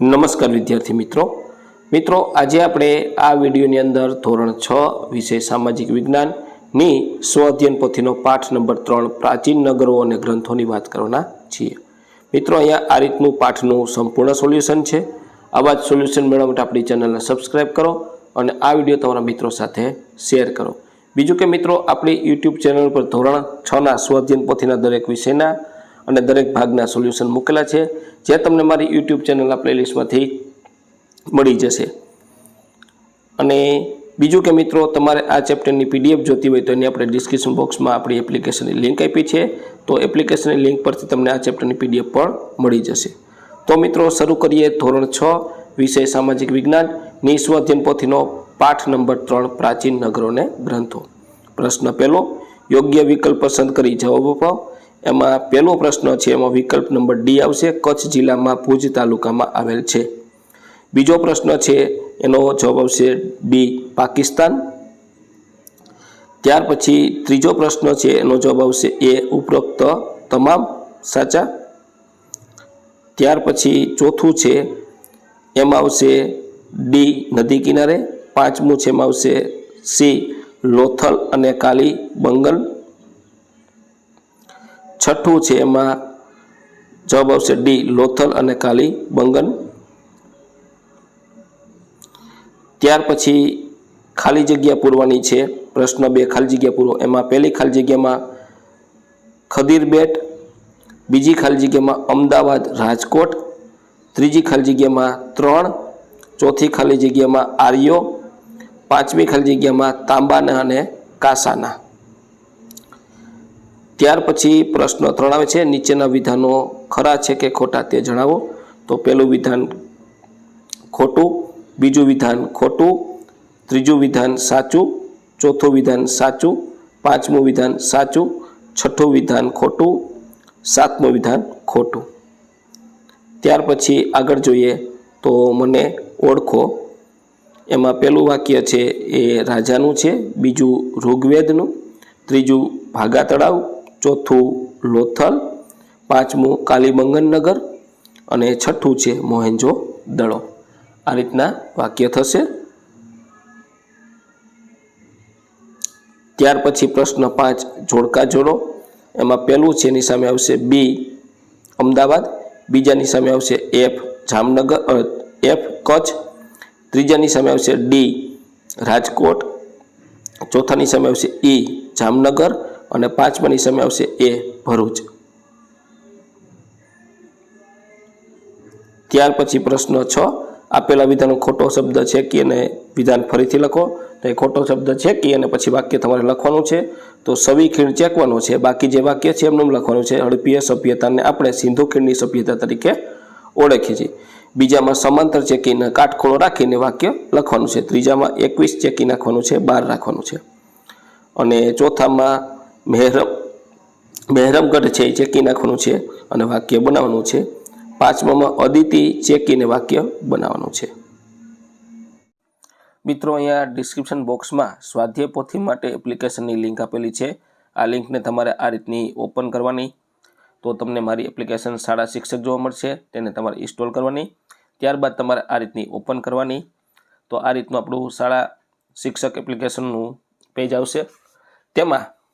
નમસ્કાર વિદ્યાર્થી મિત્રો. મિત્રો, આજે આપણે આ વિડીયોની અંદર ધોરણ છ વિષય સામાજિક વિજ્ઞાનની સ્વ અધ્યયન પોથીનો પાઠ નંબર ત્રણ પ્રાચીન નગરો અને ગ્રંથોની વાત કરવાના છીએ. મિત્રો, અહીંયા આ રીતનું પાઠનું સંપૂર્ણ સોલ્યુશન છે. આવા જ સોલ્યુશન મેળવવા માટે આપણી ચેનલને સબસ્ક્રાઈબ કરો અને આ વીડિયો તમારા મિત્રો સાથે શેર કરો. બીજું કે મિત્રો, આપણી યુટ્યુબ ચેનલ પર ધોરણ છના સ્વ અધ્યયન પોથીના દરેક વિષયના અને દરેક ભાગના સોલ્યુશન મૂકેલા છે. જે તમને મારી યુટ્યુબ ચેનલના પ્લેલિસ્ટમાંથી મળી જશે. અને બીજું કે મિત્રો, તમારે આ ચેપ્ટરની પીડીએફ જોતી હોય તો એની આપણે ડિસ્ક્રિપ્શન બોક્સમાં આપણી એપ્લિકેશનની લિંક આપી છે. તો એપ્લિકેશનની લિંક પરથી તમને આ ચેપ્ટરની પીડીએફ પણ મળી જશે. તો મિત્રો, શરૂ કરીએ ધોરણ છ, વિષય સામાજિક વિજ્ઞાન નિસ્વધ્યન પોથીનો પાઠ નંબર ત્રણ, પ્રાચીન નગરોને ગ્રંથો. પ્રશ્ન પહેલો, યોગ્ય વિકલ્પ પસંદ કરી જવાબ આપો એમાં પહેલો પ્રશ્ન છે, એમાં વિકલ્પ નંબર ડી આવશે, કચ્છ જિલ્લામાં ભુજ તાલુકામાં આવેલ છે. બીજો પ્રશ્ન છે, એનો જવાબ આવશે ડી, પાકિસ્તાન. ત્યાર પછી ત્રીજો પ્રશ્ન છે, એનો જવાબ આવશે એ, ઉપરોક્ત તમામ, સાચા. ત્યાર પછી ચોથું છે, એમાં આવશે ડી, નદી કિનારે. પાંચમું છે, એમાં આવશે સી, લોથલ અને કાલી બંગલ. છઠ્ઠું છે એમાં જવાબ આવશે ડી, લોથલ અને કાલી બંગન. ત્યાર પછી ખાલી જગ્યા પૂરવાની છે. પ્રશ્ન બે, ખાલી જગ્યા પૂરો. એમાં પહેલી ખાલી જગ્યામાં ખદીરબેટ બીજી ખાલી જગ્યામાં અમદાવાદ રાજકોટ, ત્રીજી ખાલી જગ્યામાં ત્રણ, ચોથી ખાલી જગ્યામાં આર્યો, પાંચમી ખાલી જગ્યામાં તાંબાના અને કાસાના. ત્યાર પછી પ્રશ્ન ત્રણ આવે છે. નીચેના વિધાનો ખરા છે કે ખોટા તે જણાવો. તો પહેલું વિધાન ખોટું, બીજું વિધાન ખોટું, ત્રીજું વિધાન સાચું, ચોથું વિધાન સાચું, પાંચમું વિધાન સાચું, છઠ્ઠું વિધાન ખોટું, સાતમું વિધાન ખોટું. ત્યાર પછી આગળ જોઈએ તો મને ઓળખો. એમાં પહેલું વાક્ય છે એ રાજાનું છે, બીજું ઋગ્વેદનું, ત્રીજું ભાગા તળાવ ચોથું લોથલ, પાંચમું કાલીબંગન નગર અને છઠ્ઠું છે મોહેન્જો દળો. આ રીતના વાક્ય થશે. ત્યાર પછી પ્રશ્ન પાંચ, જોડકા જોડો. એમાં પહેલું છે, એની સામે આવશે બી, અમદાવાદ. બીજાની સામે આવશે એફ, જામનગર એફ, કચ્છ. ત્રીજાની સામે આવશે ડી, રાજકોટ. ચોથાની સામે આવશે ઈ, જામનગર. અને પાંચમાની સામે આવશે એ ભરૂચ. ત્યાર પછી પ્રશ્ન છ. આપેલા વિધાનો ખોટો શબ્દ છે કે અને વિધાન ફરીથી લખો. તો એ ખોટો શબ્દ છે કે અને પછી વાક્ય તમારે લખવાનું છે. તો સવી ખીણ ચેકવાનું છે. બાકી જે વાક્ય છે એમનું લખવાનું છે. હડપીય સભ્યતાને આપણે સિંધુ ખીણની સભ્યતા તરીકે ઓળખીએ છીએ. બીજામાં સમાંતર ચેકીને કાટખૂણો રાખીને વાક્ય લખવાનું છે. ત્રીજામાં એકવીસ ચેકી નાખવાનું છે. બાર રાખવાનું છે. અને ચોથામાં મહેરમ મહેરમગઢ છે, એ ચેકી નાખવાનું છે અને વાક્ય બનાવવાનું છે. પાંચમામાં અદિતિ ચેકીને વાક્ય બનાવવાનું છે. મિત્રો, અહીંયા ડિસ્ક્રિપ્શન બોક્સમાં સ્વાધ્યાય પોથી માટે એપ્લિકેશનની લિંક આપેલી છે. આ લિંકને તમારે આ રીતની ઓપન કરવાની. તો તમને મારી એપ્લિકેશન શાળા શિક્ષક જોવા મળશે, તેને તમારે ઇન્સ્ટોલ કરવાની. ત્યારબાદ તમારે આ રીતની ઓપન કરવાની. તો આ રીતનું આપણું શાળા શિક્ષક એપ્લિકેશનનું પેજ આવશે. તેમાં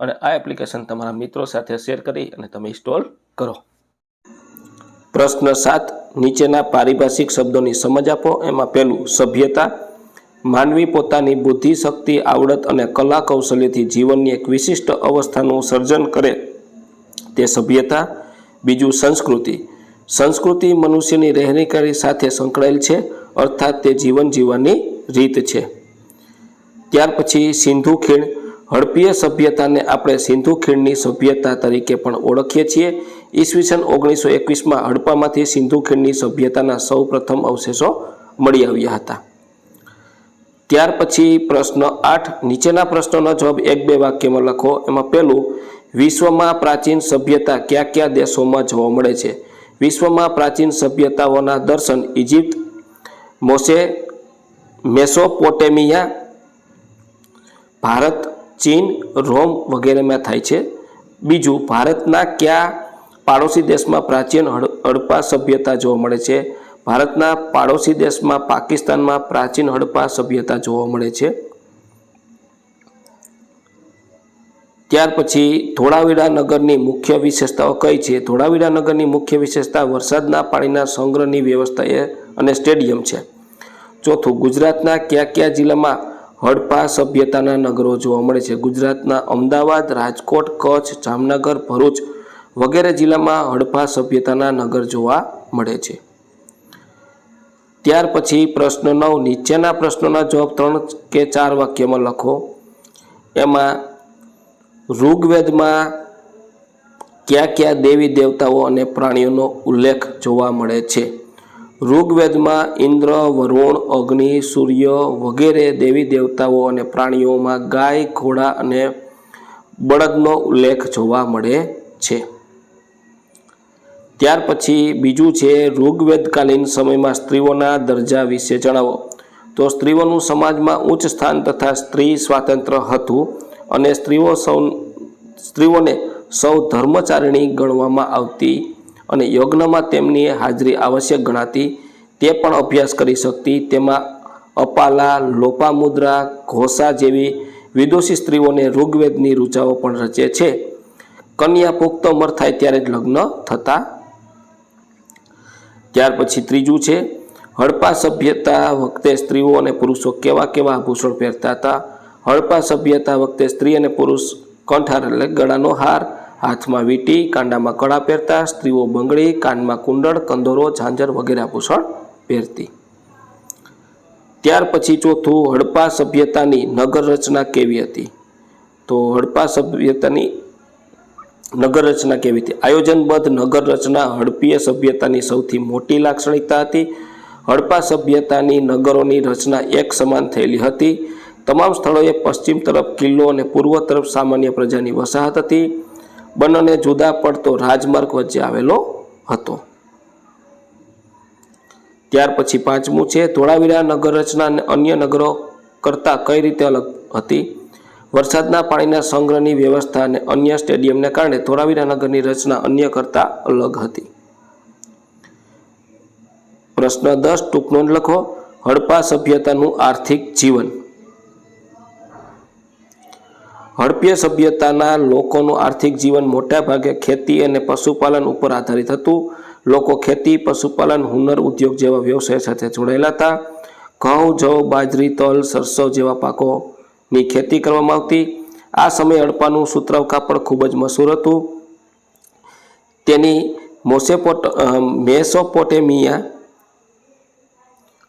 અને આ એપ્લિકેશન તમારા મિત્રો સાથે શેર કરી અને તમે ઇન્સ્ટોલ કરો. પ્રશ્ન સાત, નીચેના પારિભાષિક શબ્દોની સમજ આપો. એમાં પહેલું, સભ્યતા. માનવી પોતાની બુદ્ધિ, શક્તિ, આવડત અને કલા કૌશલ્યથી જીવનની એક વિશિષ્ટ અવસ્થાનું સર્જન કરે. તે સભ્યતા. બીજું, સંસ્કૃતિ. સંસ્કૃતિ મનુષ્યની રહેણીકારી સાથે સંકળાયેલ છે, અર્થાત તે જીવન જીવવાની રીત છે. ત્યાર પછી સિંધુ ખીણ. હડપીય સભ્યતાને આપણે સિંધુ ખીણની સભ્યતા તરીકે પણ ઓળખીએ છીએ. ઈસવીસન ઓગણીસો એકવીસમાં હડપામાંથી સિંધુ ખીણની સભ્યતાના સૌ પ્રથમ અવશેષો મળી આવ્યા હતા. ત્યાર પછી પ્રશ્ન આઠ, નીચેના પ્રશ્નોનો જવાબ એક બે વાક્યમાં લખો. એમાં પહેલું, વિશ્વમાં પ્રાચીન સભ્યતા કયા કયા દેશોમાં જોવા મળે છે? વિશ્વમાં પ્રાચીન સભ્યતાઓના દર્શન ઇજિપ્ત મોસે, મેસોપોટેમિયા, ભારત ચીન, રોમ વગેરેમાં થાય છે. બીજું, ભારતના કયા પાડોશી દેશમાં પ્રાચીન હડ- હડપ્પા સભ્યતા જોવા મળે છે? ભારતના પાડોશી દેશમાં પાકિસ્તાનમાં પ્રાચીન હડપ્પા સભ્યતા જોવા મળે છે. ત્યાર પછી ધોળાવીરા નગરની મુખ્ય વિશેષતાઓ કઈ છે? ધોળાવીરા નગરની મુખ્ય વિશેષતા વરસાદના પાણીના સંગ્રહની વ્યવસ્થા એ અને સ્ટેડિયમ છે. ચોથું, ગુજરાતના કયા કયા જિલ્લામાં હડપા સભ્યતાના નગરો જોવા મળે છે. ગુજરાતના અમદાવાદ, રાજકોટ, કચ્છ, જામનગર, ભરૂચ વગેરે જિલ્લામાં હડપા સભ્યતાના નગર જોવા મળે છે. ત્યાર પછી પ્રશ્ન નવ, નીચેના પ્રશ્નોના જવાબ ત્રણ કે ચાર વાક્યમાં લખો. એમાં ઋગ્વેદમાં કયા કયા દેવી દેવતાઓ અને પ્રાણીઓનો ઉલ્લેખ જોવા મળે છે. ઋગ્વેદમાં ઇન્દ્ર, વરુણ, અગ્નિ, સૂર્ય વગેરે દેવી દેવતાઓ અને પ્રાણીઓમાં ગાય, ઘોડા અને બળદનો ઉલ્લેખ જોવા મળે છે. ત્યાર પછી બીજું છે ઋગ્વેદકાલીન સમયમાં સ્ત્રીઓના દરજ્જા વિશે જણાવો. તો સ્ત્રીઓનું સમાજમાં ઉચ્ચ સ્થાન તથા સ્ત્રી સ્વાતંત્ર્ય હતું અને સ્ત્રીઓ સૌ, સ્ત્રીઓને સૌ ધર્મચારિણી ગણવામાં આવતી અને યજ્ઞમાં તેમની હાજરી આવશ્યક ગણાતી, તે પણ અભ્યાસ કરી શકતી. તેમાં અપાલા, લોપામુદ્રા ઘોષા જેવી વિદુષી સ્ત્રીઓને ઋગ્વેદની રૂચાઓ પણ રચે છે. કન્યા પુખ્ત ઉંમર થાય ત્યારે જ લગ્ન થતા. ત્યાર પછી ત્રીજું છે, હડપા સભ્યતા વખતે સ્ત્રીઓ અને પુરુષો કેવા કેવા આભૂષણ પહેરતા હતા? હડપા સભ્યતા વખતે સ્ત્રી અને પુરુષ કંઠાર એટલે ગળાનો હાર. હાથમાં વીંટી, કાંડામાં કડા પહેરતા, સ્ત્રીઓ બંગડી, કાનમાં કુંડળ, કંદોરો, ઝાંઝર વગેરે આભૂષણ પહેરતી. ત્યાર પછી ચોથું, હડપા સભ્યતાની નગર રચના કેવી હતી? તો હડપા સભ્યતાની નગર રચના કેવી હતી? આયોજનબદ્ધ નગર રચના હડપીય સભ્યતાની સૌથી મોટી લાક્ષણિકતા હતી. હડપા સભ્યતાની નગરોની રચના એક સમાન થયેલી હતી. તમામ સ્થળોએ પશ્ચિમ તરફ કિલ્લો અને પૂર્વ તરફ સામાન્ય પ્રજાની વસાહત હતી. બંનેને જુદા પડતો રાજમાર્ગ વચ્ચે આવેલો હતો. ત્યાર પછી પાંચમું છે, ધોળાવીરા નગર રચના અને અન્ય નગરો કરતાં કઈ રીતે અલગ હતી? વરસાદના પાણીના સંગ્રહની વ્યવસ્થા અને અન્ય સ્ટેડિયમને કારણે ધોળાવીરા નગરની રચના અન્ય કરતાં અલગ હતી. પ્રશ્ન દસ ટૂંક નોંધ લખો. હડપા સભ્યતાનું આર્થિક જીવન. હડપીય સભ્યતાના લોકોનું આર્થિક જીવન મોટા ભાગે ખેતી અને પશુપાલન ઉપર આધારિત હતું. લોકો ખેતી, પશુપાલન, હુનર ઉદ્યોગ જેવા વ્યવસાય સાથે જોડાયેલા હતા. ઘઉં, જવ, બાજરી, તલ સરસો જેવા પાકોની ખેતી કરવામાં આવતી. આ સમયે હડપાનું સુતરાવ કાપડ ખૂબ જ મશહૂર હતું. તેની મોસેપોટ મેસોપોટેમિયા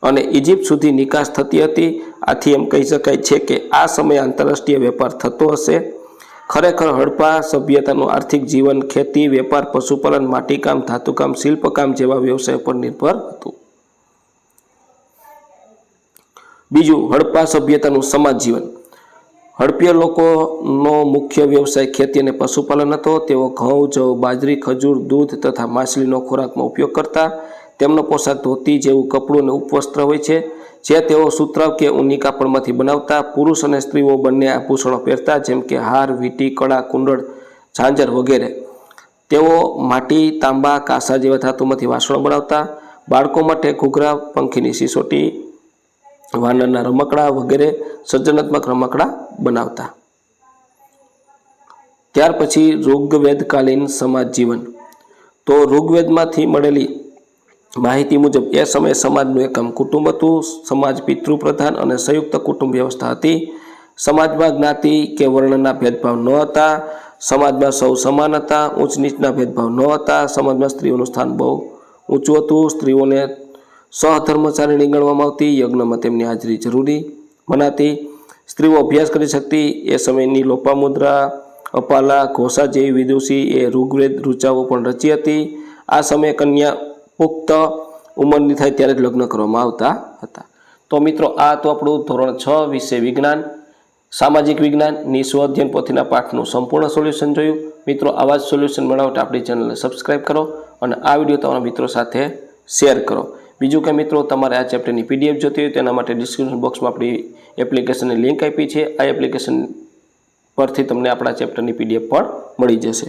અને ઇજિપ્ત સુધી નિકાસ થતી હતી. આથી એમ કહી શકાય છે કે આ સમયે આંતરરાષ્ટ્રીય વેપાર થતો હશે. ખરેખર હડપા સભ્યતાનું આર્થિક જીવન, ખેતી, વેપાર, પશુપાલન, માટીકામ, ધાતુકામ, શિલ્પકામ જેવા વ્યવસાય પર નિર્ભર હતું. બીજું, હડપા સભ્યતાનું સમાજ જીવન. હડપીય લોકોનો મુખ્ય વ્યવસાય ખેતી અને પશુપાલન હતો. તેઓ ઘઉં, જવ, બાજરી, ખજૂર, દૂધ તથા માછલીનો ખોરાકમાં ઉપયોગ કરતા. તેમનો પોશાક ધોતી જેવું કપડું અને ઉપવસ્ત્ર હોય છે. જે તેઓ સૂત્રાવ કે ઊની કાપડમાંથી બનાવતા પુરુષ અને સ્ત્રીઓ બંને આભૂષણો પહેરતા, જેમ કે હાર, વીંટી, કળા, કુંડળ, ઝાંઝર વગેરે. તેઓ માટી, તાંબા, કાંસા જેવા ધાતુમાંથી વાસણો બનાવતા, બાળકો માટે ઘૂઘરા, પંખીની સિસોટી, વાનરના રમકડા વગેરે સર્જનાત્મક રમકડા બનાવતા. ત્યાર પછી ઋગ્વેદકાલીન સમાજ જીવન તો ઋગ્વેદમાંથી મળેલી માહિતી મુજબ એ સમયે સમાજનું એકમ કુટુંબ હતું. સમાજ પિતૃપ્રધાન અને સંયુક્ત કુટુંબ વ્યવસ્થા હતી. સમાજમાં જ્ઞાતિ કે વર્ણના ભેદભાવ ન હતા. સમાજમાં સૌ સમાન હતા. ઊંચ નીચના ભેદભાવ ન હતા. સમાજમાં સ્ત્રીઓનું સ્થાન બહુ ઊંચું હતું. સ્ત્રીઓને સહધર્મચારીણી ગણવામાં આવતી. યજ્ઞમાં તેમની હાજરી જરૂરી મનાતી. સ્ત્રીઓ અભ્યાસ કરી શકતી. એ સમયની લોપામુદ્રા અપાલા ઘોષા જેવી વિદુષી એ ઋગ્વેદ ઋચાઓ પણ રચી હતી. આ સમયે કન્યા પુખ્ત ઉંમરની થાય ત્યારે જ લગ્ન કરવામાં આવતા હતા. તો મિત્રો, આ તો આપણું ધોરણ છ વિષય વિજ્ઞાન, સામાજિક વિજ્ઞાનની સ્વ અધ્યયન પોથીના પાઠનું સંપૂર્ણ સોલ્યુશન જોયું. મિત્રો, આવા જ સોલ્યુશન મેળવવા આપણી ચેનલને સબસ્ક્રાઇબ કરો અને આ વીડિયો તમારા મિત્રો સાથે શેર કરો. બીજું કે મિત્રો, તમારે આ ચેપ્ટરની પીડીએફ જોતી હોય તેના માટે ડિસ્ક્રિપ્શન બોક્સમાં આપણી એપ્લિકેશનની લિંક આપી છે. આ એપ્લિકેશન પરથી તમને આપણા ચેપ્ટરની પીડીએફ પણ મળી જશે.